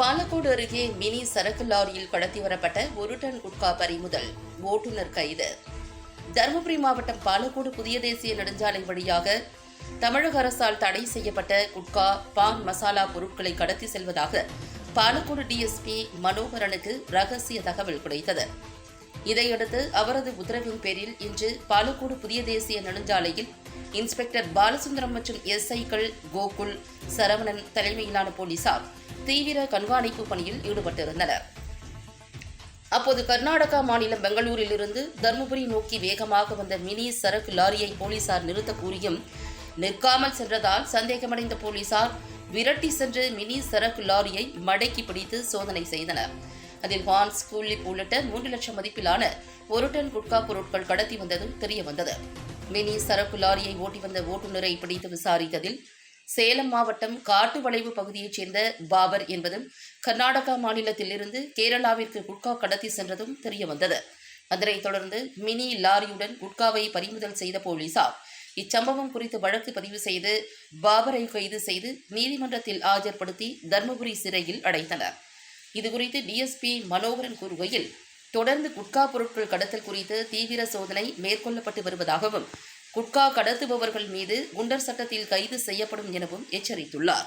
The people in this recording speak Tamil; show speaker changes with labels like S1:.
S1: பாலக்கோடு அருகே மினி சரக்கு லாரியில் கடத்தி வரப்பட்ட ஒரு டன் குட்கா பறிமுதல் ஓட்டுநர் கைது. தருமபுரி மாவட்டம் பாலக்கோடு புதிய தேசிய நெடுஞ்சாலை வழியாக தமிழக அரசால் தடை செய்யப்பட்ட குட்கா பான் மசாலா பொருட்களை கடத்தி செல்வதாக பாலக்கோடு டிஎஸ்பி மனோகரனுக்கு ரகசிய தகவல் கிடைத்தது. இதையடுத்து அவரது உத்தரவின் பேரில் இன்று பாலக்கோடு புதிய தேசிய நெடுஞ்சாலையில் இன்ஸ்பெக்டர் பாலசுந்தரம் மற்றும் எஸ்ஐக்கள் கோகுல் சரவணன் தலைமையிலான போலீசார் தீவிர கண்காணிப்பு பணியில் ஈடுபட்டிருந்தனர். அப்போது கர்நாடகா மாநிலம் பெங்களூரிலிருந்து தருமபுரி நோக்கி வேகமாக வந்த மினி சரக்கு லாரியை போலீசார் நிறுத்த கூறியும் நிற்காமல் சென்றதால் சந்தேகமடைந்த போலீசார் விரட்டி சென்று மினி சரக்கு லாரியை மடக்கி பிடித்து சோதனை செய்தனர். அதில் ஹான்ஸ் கூலிப் உள்ளிட்ட மூன்று லட்சம் மதிப்பிலான ஒரு டன் குட்கா பொருட்கள் கடத்தி வந்ததும் தெரியவந்தது. மினி சரக்கு லாரியை ஓட்டி வந்த ஓட்டுநரை பிடித்து விசாரித்ததில் சேலம் மாவட்டம் காட்டு வளைவு பகுதியைச் சேர்ந்த பாபர் என்பதும் கர்நாடகா மாநிலத்திலிருந்து கேரளாவிற்கு குட்கா கடத்தி சென்றதும் தெரியவந்தது. அதனைத் தொடர்ந்து மினி லாரியுடன் குட்காவை பறிமுதல் செய்த போலீசார் இச்சம்பவம் குறித்து வழக்கு பதிவு செய்து பாபரை கைது செய்து நீதிமன்றத்தில் ஆஜர்படுத்தி தர்மபுரி சிறையில் அடைத்தனர். இதுகுறித்து டிஎஸ்பி மனோகரன் கூறுகையில் தொடர்ந்து குட்கா பொருட்கள் கடத்தல் குறித்து தீவிர சோதனை மேற்கொள்ளப்பட்டு வருவதாகவும் குட்கா கடத்துபவர்கள் மீது குண்டர் சட்டத்தில் கைது செய்யப்படும் எனவும் எச்சரித்துள்ளார்.